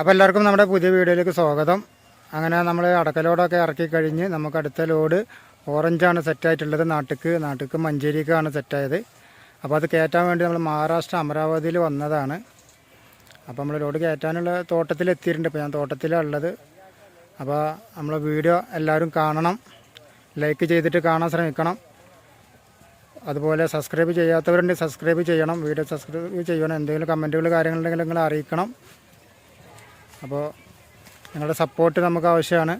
അപ്പോൾ എല്ലാവർക്കും നമ്മുടെ പുതിയ വീഡിയോയിലേക്ക് സ്വാഗതം. അങ്ങനെ നമ്മൾ അടക്കലോടൊക്കെ ഇറക്കി കഴിഞ്ഞ് നമുക്ക് അടുത്ത ലോഡ് ഓറഞ്ചാണ് സെറ്റായിട്ടുള്ളത് നാട്ടിക്ക് നാട്ടിക്ക് മഞ്ചേരിക്കാണ് സെറ്റായത് അപ്പോൾ അത് കയറ്റാൻ വേണ്ടി നമ്മൾ മഹാരാഷ്ട്ര അമരാവതിയിൽ വന്നതാണ്. അപ്പോൾ നമ്മൾ ലോഡ് കയറ്റാനുള്ള തോട്ടത്തിൽ എത്തിയിട്ടുണ്ട്. ഇപ്പോൾ ഞാൻ തോട്ടത്തിലാണ് ഉള്ളത്. അപ്പോൾ നമ്മൾ വീഡിയോ എല്ലാവരും കാണണം. ലൈക്ക് ചെയ്തിട്ട് കാണാൻ ശ്രമിക്കണം. അതുപോലെ സബ്സ്ക്രൈബ് ചെയ്യാത്തവരുണ്ടെങ്കിൽ സബ്സ്ക്രൈബ് ചെയ്യണം. വീഡിയോ സബ്സ്ക്രൈബ് ചെയ്യണം. എന്തെങ്കിലും കമന്റുകൾ കാര്യങ്ങളുണ്ടെങ്കിൽ നിങ്ങൾ അറിയിക്കണം. അപ്പോൾ നിങ്ങളുടെ സപ്പോർട്ട് നമുക്ക് ആവശ്യമാണ്.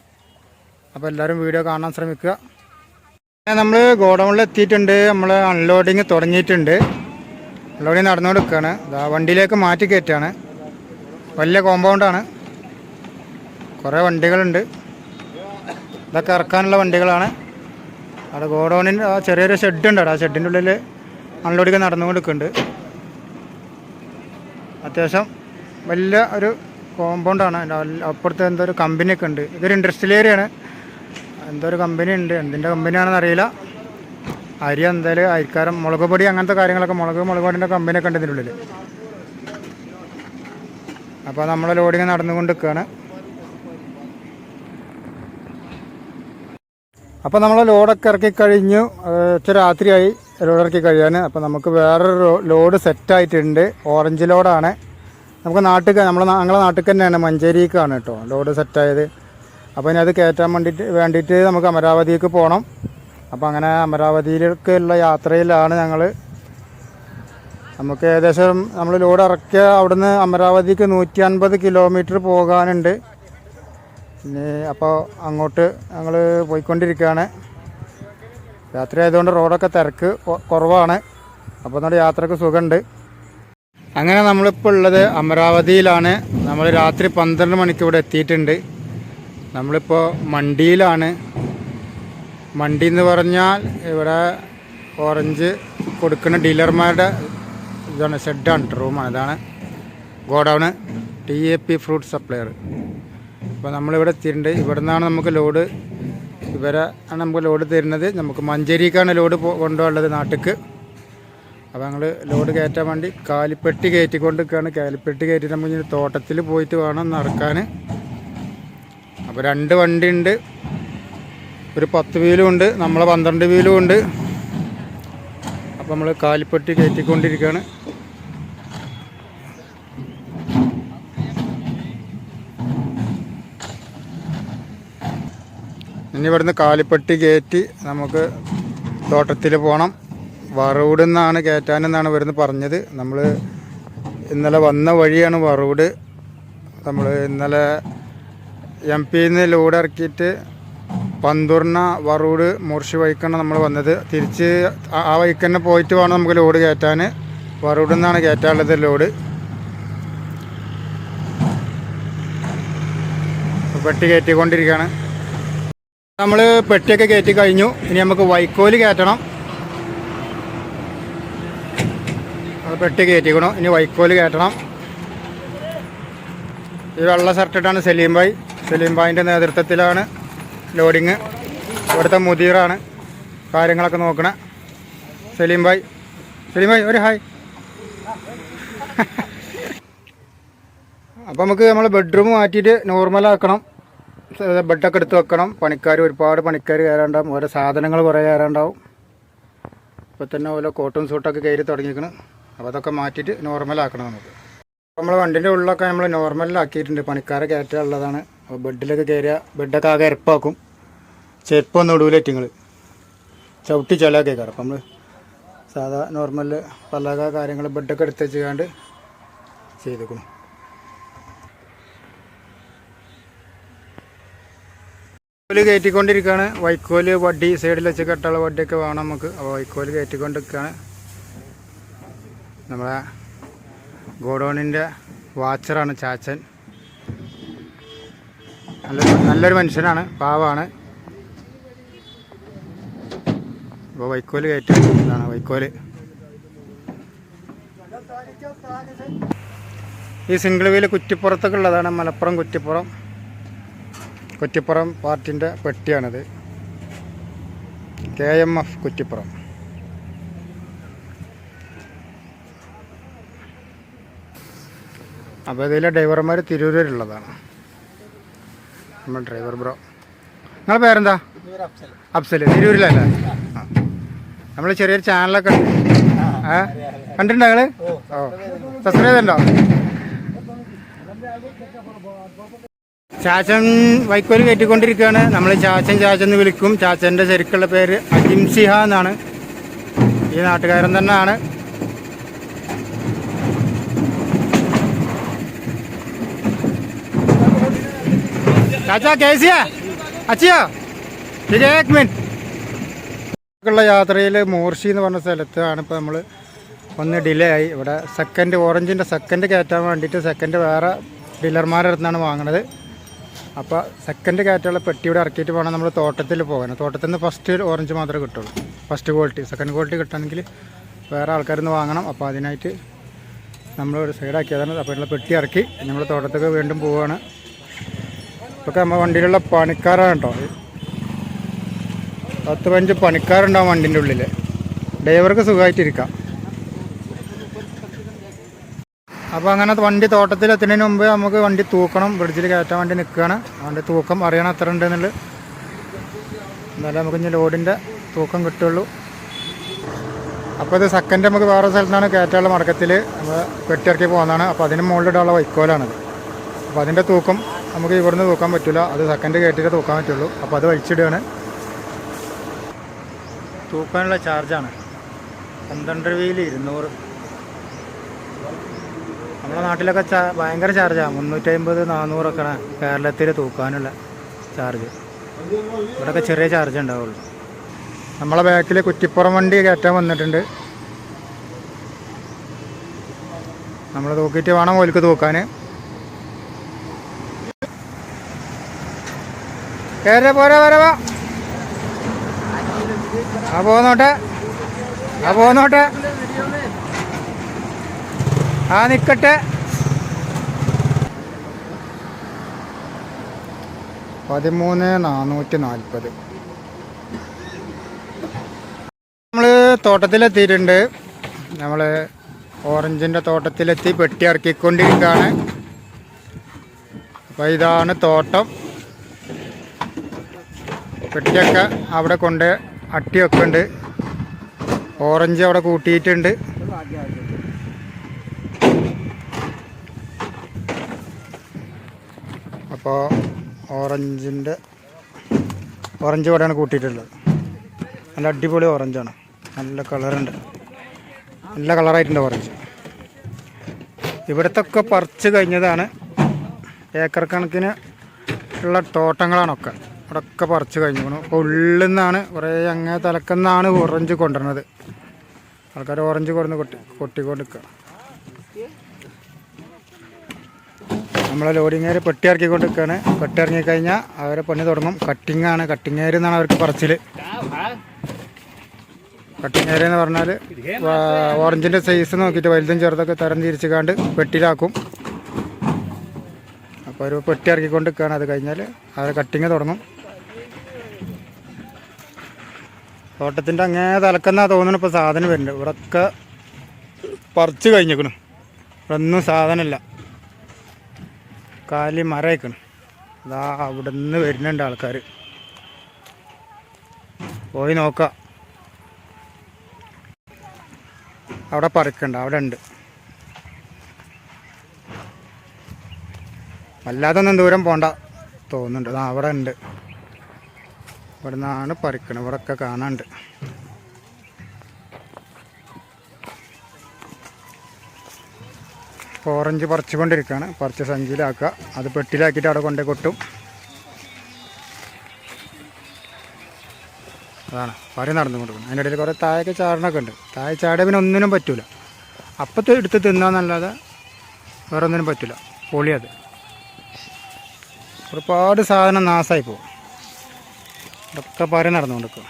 അപ്പോൾ എല്ലാവരും വീഡിയോ കാണാൻ ശ്രമിക്കുക. നമ്മൾ ഗോഡൗണിൽ എത്തിയിട്ടുണ്ട്. നമ്മൾ അൺലോഡിങ് തുടങ്ങിയിട്ടുണ്ട്. അൺലോഡിങ് നടന്നുകൊടുക്കുകയാണ് അതാ വണ്ടിയിലേക്ക് മാറ്റി കയറ്റാണ് വലിയ കോമ്പൗണ്ടാണ് കുറേ വണ്ടികളുണ്ട്. ഇതൊക്കെ ഇറക്കാനുള്ള വണ്ടികളാണ്. അവിടെ ഗോഡൗണിന് ആ ചെറിയൊരു ഷെഡ് ഉണ്ട് അവിടെ. ആ ഷെഡിന്റെ ഉള്ളിൽ അൺലോഡിങ് നടന്നുകൊടുക്കുന്നുണ്ട് അത്യാവശ്യം വലിയ ഒരു കോമ്പൗണ്ടാണ് അതിന്റെ അപ്പുറത്ത് എന്തോ ഒരു കമ്പനിയൊക്കെ ഉണ്ട്. ഇതൊരു ഇൻഡസ്ട്രിയൽ ഏരിയയാണ് എന്തോ ഒരു കമ്പനി ഉണ്ട്. എന്തിന്റെ കമ്പനിയാണെന്ന് അറിയില്ല. അരി എന്തായാലും അരിക്കാരം മുളക് പൊടി അങ്ങനത്തെ കാര്യങ്ങളൊക്കെ മുളക് മുളക് പൊടിന്റെ കമ്പനിയൊക്കെ ഉണ്ട് ഇതിന്റെ ഉള്ളിൽ അപ്പോൾ നമ്മൾ ലോഡിങ് നടന്നുകൊണ്ട് നിൽക്കുകയാണ് അപ്പോൾ നമ്മൾ ലോഡൊക്കെ ഇറക്കി കഴിഞ്ഞു. ഇച്ചിരി രാത്രിയായി. ലോഡ് ഇറക്കി കഴിയാൻ അപ്പോൾ നമുക്ക് വേറൊരു ലോഡ് സെറ്റായിട്ടുണ്ട് ഓറഞ്ച് ലോഡാണ് നമുക്ക് നാട്ടിൽ നമ്മളെ ഞങ്ങളെ നാട്ടിൽ തന്നെയാണ് മഞ്ചേരിക്കാണ് കേട്ടോ. ലോഡ് സെറ്റായത് അപ്പോൾ ഇനി അത് കയറ്റാൻ വേണ്ടിയിട്ട് വേണ്ടിയിട്ട് നമുക്ക് അമരാവതിക്ക് പോകണം അപ്പോൾ അങ്ങനെ അമരാവതിയിലേക്കുള്ള യാത്രയിലാണ് ഞങ്ങൾ നമുക്ക് ഏകദേശം നമ്മൾ ലോഡ് ഇറക്കിയ അവിടുന്ന് അമരാവതിക്ക് നൂറ്റി അൻപത് കിലോമീറ്റർ പോകാനുണ്ട്. ഇനി അപ്പോൾ അങ്ങോട്ട് ഞങ്ങൾ പോയിക്കൊണ്ടിരിക്കുകയാണ് രാത്രി ആയതുകൊണ്ട് റോഡൊക്കെ തിരക്ക് കുറവാണ്. അപ്പോൾ നമ്മുടെ യാത്രയ്ക്ക് സുഖമുണ്ട്. അങ്ങനെ നമ്മളിപ്പോൾ ഉള്ളത് അമരാവതിയിലാണ്. നമ്മൾ രാത്രി പന്ത്രണ്ട് മണിക്ക് ഇവിടെ എത്തിയിട്ടുണ്ട്. നമ്മളിപ്പോൾ മണ്ടിയിലാണ്. മണ്ടി എന്ന് പറഞ്ഞാൽ ഇവിടെ ഓറഞ്ച് കൊടുക്കുന്ന ഡീലർമാരുടെ ഇതാണ് ഷെഡാണ് റൂമാണ്. ഇതാണ് godown. T A P fruit supplier. അപ്പോൾ നമ്മളിവിടെ എത്തിയിട്ടുണ്ട്. ഇവിടെ നിന്നാണ് നമുക്ക് ലോഡ് ഇവരെ ആണ് നമുക്ക് ലോഡ് തരുന്നത്. നമുക്ക് മഞ്ചേരിക്കാണ് ലോഡ് കൊണ്ടുപോകാനുള്ളത് നാട്ടിക്ക്. അപ്പോൾ ഞങ്ങൾ ലോഡ് കയറ്റാൻ വേണ്ടി കാലിപ്പെട്ടി കയറ്റിക്കൊണ്ട് നിൽക്കുകയാണ് കാലിപ്പെട്ടി കയറ്റി നമുക്ക് ഇനി തോട്ടത്തിൽ പോയിട്ട് വേണം നടക്കാൻ അപ്പോൾ രണ്ട് വണ്ടി ഉണ്ട് ഒരു പത്ത് വീലും ഉണ്ട് നമ്മളെ പന്ത്രണ്ട് വീലും ഉണ്ട്. അപ്പോൾ നമ്മൾ കാലിപ്പെട്ടി കയറ്റിക്കൊണ്ടിരിക്കുകയാണ് ഇനി ഇവിടുന്ന് കാലിപ്പെട്ടി കയറ്റി നമുക്ക് തോട്ടത്തിൽ പോകണം വറൂട് നിന്നാണ് കയറ്റാനെന്നാണ് വരുന്നത് പറഞ്ഞത്. നമ്മൾ ഇന്നലെ വന്ന വഴിയാണ് വറവൂട് നമ്മൾ ഇന്നലെ എം പിയിൽ നിന്ന് ലോഡ് ഇറക്കിയിട്ട് പന്തൂർണ വറൂട് മുറിച്ച് വഴിക്കാണ് നമ്മൾ വന്നത്. തിരിച്ച് ആ- വഴിക്ക് തന്നെ പോയിട്ട് വേണം നമുക്ക് ലോഡ് കയറ്റാൻ വറൂട് നിന്നാണ് കയറ്റാനുള്ളത് ലോഡ് പെട്ടി കയറ്റിക്കൊണ്ടിരിക്കുകയാണ് നമ്മൾ പെട്ടിയൊക്കെ കയറ്റി കഴിഞ്ഞു. ഇനി നമുക്ക് വൈക്കോൽ കയറ്റണം പെട്ടി കയറ്റിക്കണം? ഇനി വൈക്കോൽ കയറ്റണം. ഈ വെള്ള ഷർട്ടിട്ടാണ് സലീം ഭായ്. സലീം ഭായിന്റെ നേതൃത്വത്തിലാണ് ലോഡിങ് ഇവിടുത്തെ മുദീറാണ് കാര്യങ്ങളൊക്കെ നോക്കണേ. സലീം ഭായ്. സലീം ഭായ് ഒരു ഹായ് അപ്പോൾ നമുക്ക് നമ്മൾ ബെഡ്റൂം മാറ്റിയിട്ട് നോർമലാക്കണം ബെഡൊക്കെ എടുത്ത് വെക്കണം. പണിക്കാർ ഒരുപാട് പണിക്കാർ കയറാണ്ടാവും. ഓരോ സാധനങ്ങൾ കുറേ കയറാണ്ടാവും. ഇപ്പോൾ തന്നെ ഓരോ കോട്ടും സൂട്ടൊക്കെ കയറി തുടങ്ങിയിരിക്കണം അപ്പോൾ അതൊക്കെ മാറ്റിയിട്ട് നോർമലാക്കണം നമുക്ക്. നമ്മൾ വണ്ടിന്റെ ഉള്ളിലൊക്കെ നമ്മൾ നോർമലിലാക്കിയിട്ടുണ്ട് പണിക്കാരെ കയറ്റാനുള്ളതാണ്. അപ്പോൾ ബെഡിലൊക്കെ കയറിയ ബെഡൊക്കെ ആകെ എരപ്പാക്കും. ചെരുപ്പൊന്നും ഇടൂലേറ്റിങ്ങൾ ചവിട്ടി ചെലൊക്കെ കയറും അപ്പം നമ്മൾ സാധാ നോർമൽ പലക കാര്യങ്ങൾ ബെഡൊക്കെ എടുത്ത് വെച്ചുകൊണ്ട് ചെയ്തേക്കണം വൈക്കോൽ കയറ്റിക്കൊണ്ടിരിക്കുകയാണ് വൈക്കോൽ വടി സൈഡിൽ വെച്ച് കെട്ടുള്ള വടിയൊക്കെ വേണം നമുക്ക്. അപ്പോൾ വൈക്കോൽ കയറ്റിക്കൊണ്ടിരിക്കുകയാണ് നമ്മളെ ഗോഡോണിന്റെ വാച്ചറാണ് ചാച്ചൻ. നല്ല നല്ലൊരു മനുഷ്യനാണ് പാവമാണ് അപ്പോൾ വൈക്കോൽ കയറ്റാണ് ഇതാണ് വൈക്കോൽ. ഈ സിംഗിൾ വീൽ കുറ്റിപ്പുറത്തൊക്കെ ഉള്ളതാണ് മലപ്പുറം കുറ്റിപ്പുറം. കുറ്റിപ്പുറം പാർട്ടിന്റെ പെട്ടിയാണിത്. K M F Kuttippuram. അപ്പോൾ ഇതിലെ ഡ്രൈവർമാർ തിരൂരിലുള്ളതാണ്. നമ്മൾ ഡ്രൈവർ ബ്രോ. നിങ്ങളെ പേരെന്താ? അഫ്സൽ തിരൂരിലല്ലേ? ആ. നമ്മൾ ചെറിയൊരു ചാനലൊക്കെ ഉണ്ട്. ഏ കണ്ടിട്ടുണ്ടോ നിങ്ങൾ ഓ. സബ്സ്ക്രൈബ് ചെയ്തിട്ടുണ്ടോ? ചാച്ചൻ വൈക്കോൽ കയറ്റിക്കൊണ്ടിരിക്കുകയാണ്. നമ്മൾ ചാച്ചൻ ചാച്ചൻ എന്ന് വിളിക്കും. ചാച്ചന്റെ ശരിക്കുള്ള പേര് അജിംസിഹ എന്നാണ്. ഈ നാട്ടുകാരൻ തന്നെയാണ്. ചാച്ചാ കേസിയാ? അച്ചിയോ ഇത് ഏക് മിനിറ്റ്. യാത്രയിൽ മോർഷി എന്ന് പറഞ്ഞ സ്ഥലത്താണ് ഇപ്പോൾ നമ്മൾ ഒന്ന് ഡിലേ ആയി. ഇവിടെ സെക്കൻഡ് ഓറഞ്ചിന്റെ സെക്കൻഡ് കയറ്റാൻ വേണ്ടിയിട്ട് സെക്കൻഡ് വേറെ ഡീലർമാരുടെ അടുത്താണ് വാങ്ങണത്. അപ്പോൾ സെക്കൻഡ് കയറ്റുള്ള പെട്ടി ഇവിടെ ഇറക്കിയിട്ട് വേണം നമ്മൾ തോട്ടത്തിൽ പോകാൻ. തോട്ടത്തിൽ നിന്ന് ഫസ്റ്റ് ഓറഞ്ച് മാത്രമേ കിട്ടുള്ളൂ. ഫസ്റ്റ് ക്വാളിറ്റി സെക്കൻഡ് ക്വാളിറ്റി കിട്ടണമെങ്കിൽ വേറെ ആൾക്കാരിൽ നിന്ന് വാങ്ങണം. അപ്പോൾ അതിനായിട്ട് നമ്മൾ ഒരു സൈഡാക്കിയതാണ് അപ്പോൾ പെട്ടി ഇറക്കി. നമ്മൾ തോട്ടത്തേക്ക് വീണ്ടും പോവുകയാണ് ഇതൊക്കെ നമ്മുടെ വണ്ടിയിലുള്ള പണിക്കാരാണ് കേട്ടോ പത്ത് പതിനഞ്ച് പണിക്കാരുണ്ടാവും വണ്ടിന്റെ ഉള്ളിൽ ഡ്രൈവർക്ക് സുഖമായിട്ടിരിക്കാം അപ്പോൾ അങ്ങനെ വണ്ടി തോട്ടത്തിൽ എത്തുന്നതിന് മുമ്പ് നമുക്ക് വണ്ടി തൂക്കണം. ബ്രിഡ്ജിൽ കയറ്റാൻ വേണ്ടി നിൽക്കുകയാണ് വണ്ടി തൂക്കം അറിയണം എത്ര ഉണ്ട് എന്നുള്ളത് എന്നാലേ നമുക്ക് ഇനി ലോഡിന്റെ തൂക്കം കിട്ടുള്ളൂ. അപ്പോൾ ഇത് സെക്കൻഡ് നമുക്ക് വേറെ സ്ഥലത്താണ് കയറ്റാനുള്ള മടക്കത്തിൽ നമ്മൾ വെട്ടിയിറക്കി പോകുന്നതാണ് അപ്പോൾ അതിന് മുകളിലിടാനുള്ള വൈക്കോലാണത് അപ്പോൾ അതിന്റെ തൂക്കം നമുക്ക് ഇവിടുന്ന് തൂക്കാൻ പറ്റില്ല അത് സെക്കൻഡ് കയറ്റിയിട്ട് തൂക്കാൻ പറ്റുള്ളൂ. അപ്പോൾ അത് വലിച്ചിടുകയാണ്. തൂക്കാനുള്ള ചാർജാണ് പന്ത്രണ്ട് രൂപയിൽ ഇരുന്നൂറ്. നമ്മുടെ നാട്ടിലൊക്കെ ഭയങ്കര ചാർജാണ് മുന്നൂറ്റി അമ്പത് നാനൂറൊക്കെയാണ് കേരളത്തിൽ തൂക്കാനുള്ള ചാർജ് ഇവിടെയൊക്കെ ചെറിയ ചാർജ് ഉണ്ടാവുള്ളൂ. നമ്മളെ ബാക്കിൽ കുറ്റിപ്പുറം വണ്ടി കയറ്റാൻ വന്നിട്ടുണ്ട്. നമ്മൾ തൂക്കിയിട്ട് വേണം ഓൽക്ക് തൂക്കാൻ കയറി പോരാ വരവാ ആ പോന്നോട്ടെ. ആ പോന്നോട്ടെ. ആ നിക്കട്ടെ. പതിമൂന്ന് നാനൂറ്റി നാൽപ്പത്. നമ്മൾ തോട്ടത്തിലെത്തിയിട്ടുണ്ട്. നമ്മൾ ഓറഞ്ചിന്റെ തോട്ടത്തിലെത്തി പെട്ടി ഇറക്കിക്കൊണ്ടിരിക്കുകയാണ്. അപ്പോൾ ഇതാണ് തോട്ടം. പെട്ടിയൊക്കെ അവിടെ കൊണ്ട് അട്ടിയൊക്കെ ഉണ്ട്. ഓറഞ്ച് അവിടെ കൂട്ടിയിട്ടുണ്ട്. അപ്പോൾ ഓറഞ്ചിന്റെ ഓറഞ്ച് ഇവിടെയാണ് കൂട്ടിയിട്ടുള്ളത്. നല്ല അടിപൊളി ഓറഞ്ചാണ്. നല്ല കളറുണ്ട്. നല്ല കളറായിട്ടുണ്ട് ഓറഞ്ച്. ഇവിടത്തൊക്കെ പറിച്ച് കഴിഞ്ഞതാണ്. ഏക്കർ കണക്കിന് ഉള്ള തോട്ടങ്ങളാണൊക്കെ ഇവിടെയൊക്കെ പറിച്ചു കഴിഞ്ഞു അപ്പോൾ ഉള്ളിൽ നിന്നാണ് കുറേ അങ്ങേ തലക്കുന്നാണ് ഓറഞ്ച് കൊണ്ടുവരുന്നത്. ആൾക്കാർ ഓറഞ്ച് കൊടുന്ന് കൊട്ടി കൊട്ടിക്കൊണ്ട് നിൽക്കുക നമ്മളെ ലോഡിങ്ങേര് പെട്ടി ഇറക്കിക്കൊണ്ട് നിൽക്കുകയാണ് പെട്ടി ഇറങ്ങിക്കഴിഞ്ഞാൽ അവരെ പണി തുടങ്ങും. കട്ടിങ് ആണ്. കട്ടിങ് ഏര് എന്നാണ് അവർക്ക് പറച്ചിൽ കട്ടിങ് ഏര് എന്ന് പറഞ്ഞാൽ ഓറഞ്ചിന്റെ സൈസ് നോക്കിയിട്ട് വലുതും ചെറുതൊക്കെ തരം തിരിച്ച് കാണ്ട് പെട്ടിയിലാക്കും. അപ്പോൾ ഒരു പെട്ടി ഇറക്കിക്കൊണ്ട് നിൽക്കുകയാണ് അത് കഴിഞ്ഞാൽ അവരെ കട്ടിങ് തുടങ്ങും. തോട്ടത്തിന്റെ അങ്ങേ തലക്കെന്നാ തോന്നുന്നു ഇപ്പോൾ സാധനം വരുന്നുണ്ട്. ഇവിടെയൊക്കെ പറിച്ച് കഴിഞ്ഞേക്കണു ഇവിടെ ഒന്നും സാധനമില്ല. കാലി മരയിക്കണം അതാ അവിടെ നിന്ന് വരുന്നുണ്ട് ആൾക്കാർ പോയി നോക്ക. അവിടെ പറിക്കണ്ട അവിടെ ഉണ്ട്. വല്ലാതൊന്നും ദൂരം പോണ്ട തോന്നുന്നുണ്ട്. അവിടെ ഉണ്ട്. ഇവിടെ നിന്നാണ് പറിക്കണം ഇവിടെ ഒക്കെ കാണാണ്ട് ഓറഞ്ച് പറിച്ചുകൊണ്ടിരിക്കുകയാണ് പറിച്ച് സഞ്ചിയിലാക്കുക. അത് പെട്ടിലാക്കിയിട്ട് അവിടെ കൊണ്ടേ കൊട്ടും. അതാണ്. പറി നടന്നു കൊടുക്കുന്നത് അതിന്റെ ഇടയിൽ കുറേ താഴൊക്കെ ചാടണമൊക്കെ ഉണ്ട്. താഴെ ചാടിയ പിന്നെ ഒന്നിനും പറ്റില്ല അപ്പത്തെ എടുത്ത് തിന്നാന്നല്ലാതെ വേറെ ഒന്നിനും പറ്റില്ല പൊളിയത് ഒരുപാട് സാധനം നാശമായി പോകും. ഇതൊക്കെ പാര നടന്നു കൊടുക്കുക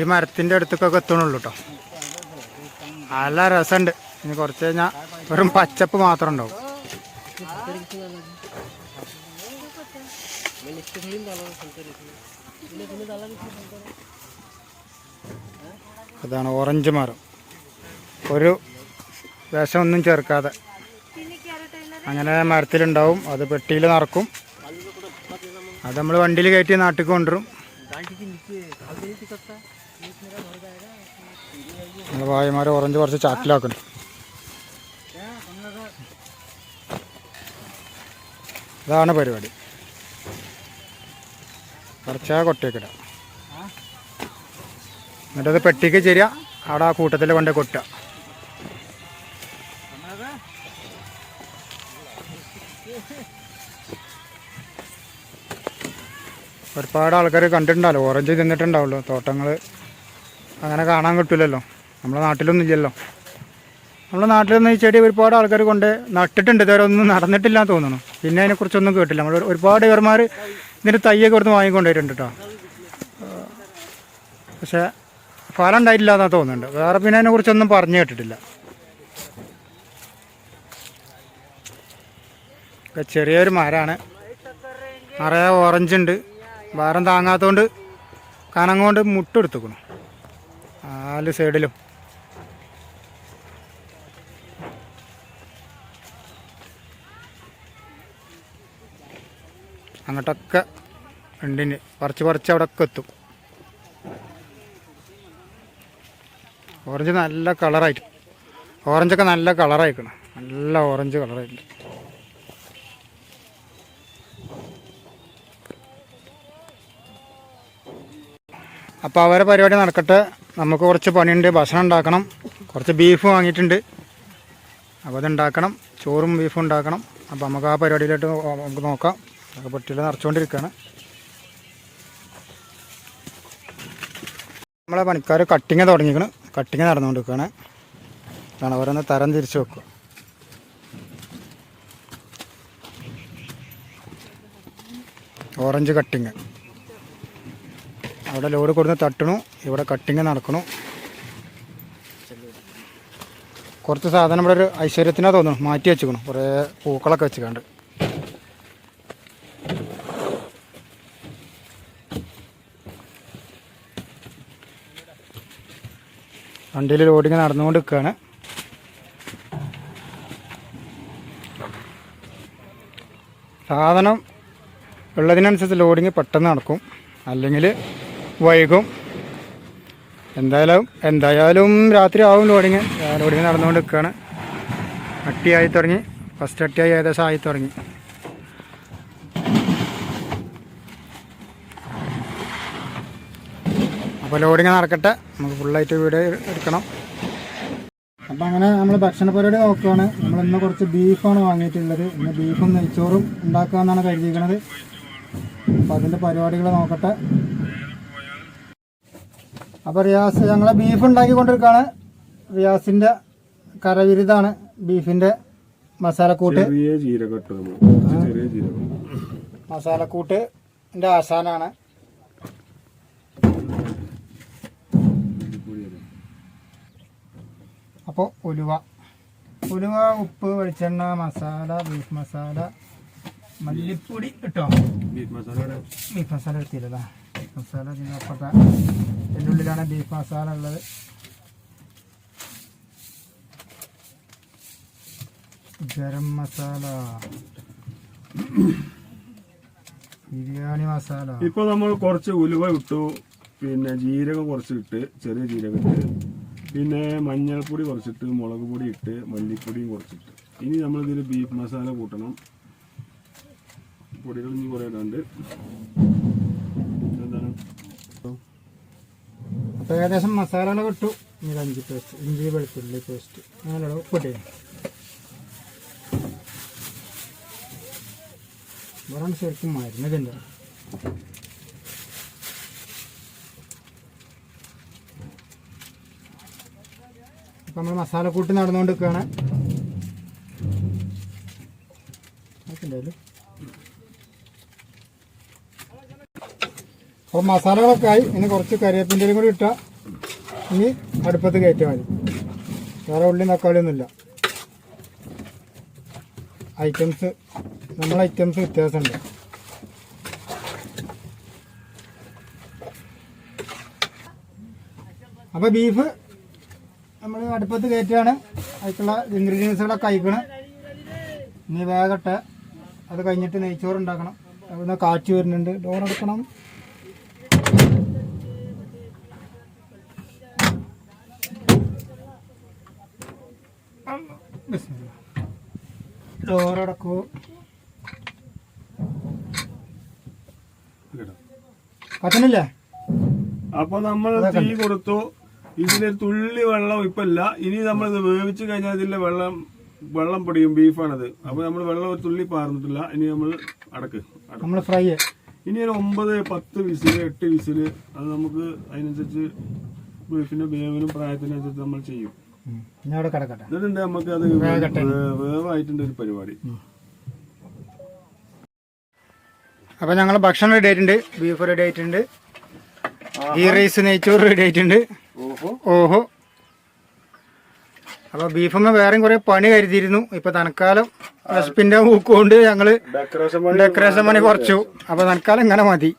ഈ മരത്തിന്റെ അടുത്തേക്കൊക്കെ എത്തണുള്ളൂ കേട്ടോ നല്ല രസമുണ്ട്. ഇനി കുറച്ച് കഴിഞ്ഞാൽ വെറും പച്ചപ്പ് മാത്രം ഉണ്ടാവും. അതാണ് ഓറഞ്ച് മരം. ഒരു വിഷമൊന്നും ചേർക്കാതെ. അങ്ങനെ മരത്തിലുണ്ടാവും. അത് പെട്ടിയിൽ നടക്കും. അത് നമ്മൾ വണ്ടിയിൽ കയറ്റി നാട്ടിൽ കൊണ്ടുവരും. നമ്മൾ ഭായിമാരെ ഓറഞ്ച് കുറച്ച് ചാക്കിലാക്കണം. അതാണ് പരിപാടി. കുറച്ചാ കൊട്ടേക്കിട എന്നിട്ടത് പെട്ടിക്ക് ചെരിയ. അവിടെ ആ കൂട്ടത്തിൽ കൊണ്ട് കൊട്ടുക. ഒരുപാട് ആൾക്കാർ കണ്ടിട്ടുണ്ടാവല്ലോ. ഓറഞ്ച് തിന്നിട്ടുണ്ടാവുമല്ലോ തോട്ടങ്ങൾ അങ്ങനെ കാണാൻ കിട്ടില്ലല്ലോ നമ്മളെ നാട്ടിലൊന്നും ഇല്ലല്ലോ. നമ്മുടെ നാട്ടിലൊന്നും ഈ ചെടി ഒരുപാട് ആൾക്കാർ കൊണ്ട് നട്ടിട്ടുണ്ട്. ഇതുവരെ ഒന്നും നടന്നിട്ടില്ല എന്ന് തോന്നുന്നു. പിന്നെ അതിനെക്കുറിച്ചൊന്നും കേട്ടില്ല. നമ്മൾ ഒരുപാട് പേർമാർ ഇതിന്റെ തയ്യൊക്കെ ഇവിടുന്ന് വാങ്ങിക്കൊണ്ടുവരുന്നുണ്ട് കേട്ടോ. പക്ഷേ ഫലം ഉണ്ടായിട്ടില്ല എന്നാണ് തോന്നുന്നുണ്ട്. വേറെ പിന്നെ അതിനെക്കുറിച്ചൊന്നും പറഞ്ഞു കേട്ടിട്ടില്ല. ചെറിയൊരു മരമാണ് നിറയെ ഓറഞ്ച് ഉണ്ട്. ഭാരം താങ്ങാത്തതുകൊണ്ട് കനം കൊണ്ട് മുട്ടെടുത്തുക്കണം. നാല് സൈഡിലും. അങ്ങോട്ടൊക്കെ ഉണ്ടിന് പറിച്ച് പറിച്ച് അവിടെയൊക്കെ എത്തും ഓറഞ്ച് നല്ല കളറായിട്ട്. ഓറഞ്ചൊക്കെ നല്ല കളറായിക്കണം. നല്ല ഓറഞ്ച് കളറായിട്ട് അപ്പോൾ അവരെ പരിപാടി നടക്കട്ടെ. നമുക്ക് കുറച്ച് പണിയുണ്ട്. ഭക്ഷണം ഉണ്ടാക്കണം. കുറച്ച് ബീഫ് വാങ്ങിയിട്ടുണ്ട്. അപ്പോൾ അതുണ്ടാക്കണം. ചോറും ബീഫും ഉണ്ടാക്കണം. അപ്പോൾ നമുക്ക് ആ പരിപാടിയിലോട്ട് നമുക്ക് നോക്കാം. അതൊക്കെ പെട്ടിയിൽ നിറച്ചുകൊണ്ടിരിക്കുകയാണ്. നമ്മളെ പണിക്കാർ കട്ടിങ് തുടങ്ങിക്കണം കട്ടിങ് നടന്നുകൊണ്ടിരിക്കുകയാണ്. അതാണ് അവരൊന്ന് തരം തിരിച്ചു വെക്കുക. ഓറഞ്ച് കട്ടിങ് അവിടെ ലോഡ് കൊടുത്ത് തട്ടണു. ഇവിടെ കട്ടിങ് നടക്കണു. കുറച്ച് സാധനം ഇവിടെ ഒരു ഐശ്വര്യത്തിനാ തോന്നുന്നു. മാറ്റി വെച്ചിക്കണം കുറേ പൂക്കളൊക്കെ വെച്ചിക്കാണ്ട്. വണ്ടിയിൽ ലോഡിങ് നടന്നുകൊണ്ട് നിൽക്കുകയാണ് സാധനം ഉള്ളതിനനുസരിച്ച് ലോഡിങ് പെട്ടെന്ന് നടക്കും. അല്ലെങ്കിൽ വൈകും. എന്തായാലും എന്തായാലും രാത്രി ആവും ലോഡിങ്. ലോഡിങ് നടന്നുകൊണ്ട് നിൽക്കുകയാണ് അട്ടിയായി തുടങ്ങി. ഫസ്റ്റ് അട്ടിയായി ഏകദേശം ആയി തുടങ്ങി. അപ്പോൾ ലോഡിങ് നടക്കട്ടെ. നമുക്ക് ഫുള്ളായിട്ട് വീഡിയോ എടുക്കണം. അപ്പം അങ്ങനെ നമ്മൾ ഭക്ഷണ പരിപാടി നോക്കുകയാണ്. നമ്മൾ ഇന്ന് കുറച്ച് ബീഫാണ് വാങ്ങിയിട്ടുള്ളത്. ഇന്ന് ബീഫും നെയ്ച്ചോറും ഉണ്ടാക്കുക എന്നാണ് കരുതിയിരിക്കുന്നത്. അപ്പം അതിന്റെ പരിപാടികൾ നോക്കട്ടെ. അപ്പോൾ റിയാസ് ഞങ്ങളെ ബീഫ് ഉണ്ടാക്കിക്കൊണ്ടിരിക്കുകയാണ് റിയാസിന്റെ കരവിരുതാണ് ബീഫിന്റെ മസാലക്കൂട്ട്. ചെറിയ ജീരകം ഇട്ടു നമ്മൾ ചെറിയ ജീരകം. മസാലക്കൂട്ടിന്റെ ആശാനാണ്. അപ്പോൾ ഉലുവ. ഉലുവ ഉപ്പ് വെളിച്ചെണ്ണ മസാല ബീഫ് മസാല മല്ലിപ്പൊടി കിട്ടോ ബീഫ് മസാല ബീഫ് മസാല എടുത്തില്ലതാ മസാല ഇതിനപ്പുറത്തെ ഇതിന്റെ ഉള്ളിലാണ് ബീഫ് മസാല ഉള്ളത്. ഗരം മസാല. ബിരിയാണി മസാല. ഇപ്പൊ നമ്മൾ കുറച്ച് ഉലുവ ഇട്ടു പിന്നെ ജീരകം കുറച്ച് ഇട്ട് ചെറിയ ജീരകം ഇട്ട് പിന്നെ മഞ്ഞൾപ്പൊടി കുറച്ചിട്ട് മുളക് പൊടി ഇട്ട് മല്ലിപ്പൊടിയും കുറച്ചിട്ട് ഇനി നമ്മൾ ഇതിൽ ബീഫ് മസാല കൂട്ടണം. പൊടികൾ ഇനി കുറേ ഇടാണ്ട്. എന്താണ് അപ്പോൾ ഏകദേശം മസാലകൾ ഇട്ടു. ഇനി ഇഞ്ചി പേസ്റ്റ് ഇഞ്ചി വെളുത്തുള്ളി പേസ്റ്റ് അങ്ങനെയുള്ള ഉപ്പിട്ടേ. ഇവരാണ് ശരിക്കും മരുന്നതിന്റെ. അപ്പം നമ്മൾ മസാല കൂട്ടി നടന്നുകൊണ്ട് നിൽക്കുകയാണ് അപ്പോൾ മസാലകളൊക്കെ ആയി. ഇനി കുറച്ച് കരിയപ്പിന്റെ കൂടി ഇട്ടാൽ ഇനി അടുപ്പത്ത് കയറ്റിയാൽ മതി. വേറെ ഉള്ളി തക്കാളി ഒന്നുമില്ല. ഐറ്റംസ് നമ്മളെ ഐറ്റംസ് വ്യത്യാസമുണ്ട്. അപ്പോൾ ബീഫ് നമ്മൾ അടുപ്പത്ത് കയറ്റാണ് അതിലുള്ള ഇൻഗ്രീഡിയൻസുകളൊക്കെ അയക്കണം. ഇനി വേഗട്ടെ അത് കഴിഞ്ഞിട്ട് നെയ്ച്ചോറ് ഉണ്ടാക്കണം അവിടുന്ന് കാറ്റ് വരുന്നുണ്ട്. ഡോർ അടക്കണം കത്തണില്ലേ അപ്പൊ നമ്മൾ തീ കൊടുത്തു. ഇതിലൊരു തുള്ളി വെള്ളം ഇപ്പൊ ഇല്ല ഇനി നമ്മൾ ഇത് വേവിച്ച് കഴിഞ്ഞാൽ ഇതിലെ വെള്ളം വെള്ളം പൊടിയും ബീഫാണത്. അപ്പൊ നമ്മൾ വെള്ളം ഒരു തുള്ളി പാർന്നിട്ടില്ല. ഇനി നമ്മൾ അടക്ക്. നമ്മൾ ഫ്രൈ ഇനി ഒരു ഒമ്പത് പത്ത് വിസിൽ എട്ട് വിസിൽ അത് നമുക്ക് അതിനനുസരിച്ച് ബീഫിന്റെ വേവിനും പ്രായത്തിനനുസരിച്ച് നമ്മൾ ചെയ്യും. എന്നിട്ടുണ്ട് നമുക്ക് അത് വേവായിട്ടുണ്ട് ഒരു പരിപാടി. അപ്പോൾ ഞങ്ങൾ ഭക്ഷണം റെഡി ആയിട്ടുണ്ട്. ബീഫ് റെഡി ആയിട്ടുണ്ട്. ഈ റൈസ് നെയ്ച്ചോറ് റെഡി ആയിട്ടുണ്ട്. ഓഹോ. അപ്പോൾ ബീഫമ്മ വേറെയും കുറേ പണി കരുതിയിരുന്നു. ഇപ്പൊ തൽക്കാലം റെസിപ്പിന്റെ ഊക്കൊണ്ട് ഞങ്ങൾ ഡെക്കറേഷൻ പണി കുറച്ചു. അപ്പോൾ തൽക്കാലം ഇങ്ങനെ മതി.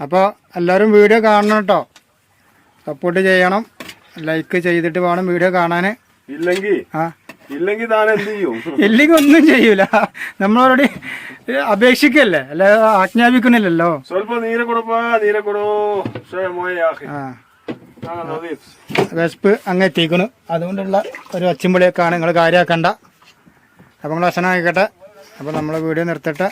അപ്പോൾ എല്ലാവരും വീഡിയോ കാണണം കേട്ടോ. സപ്പോർട്ട് ചെയ്യണം. ലൈക്ക് ചെയ്തിട്ട് വേണം വീഡിയോ കാണാൻ ഇല്ലെങ്കിൽ ആ. ഇല്ലെങ്കിൽ ചെയ്യും? ഇല്ലെങ്കിൽ ഒന്നും ചെയ്യൂല. നമ്മളോട് അപേക്ഷിക്കല്ലേ? അല്ല ആജ്ഞാപിക്കുന്നില്ലല്ലോ. വിശപ്പ് അങ്ങ് എത്തിക്കുന്നു. അതുകൊണ്ടുള്ള ഒരു ഒച്ചുമ്പളിയൊക്കെയാണ് നിങ്ങൾ കാര്യമാക്കണ്ട. അപ്പോൾ നിങ്ങൾ ഭക്ഷണം ആയിക്കോട്ടെ അപ്പോൾ നമ്മൾ വീഡിയോ നിർത്തട്ടെ.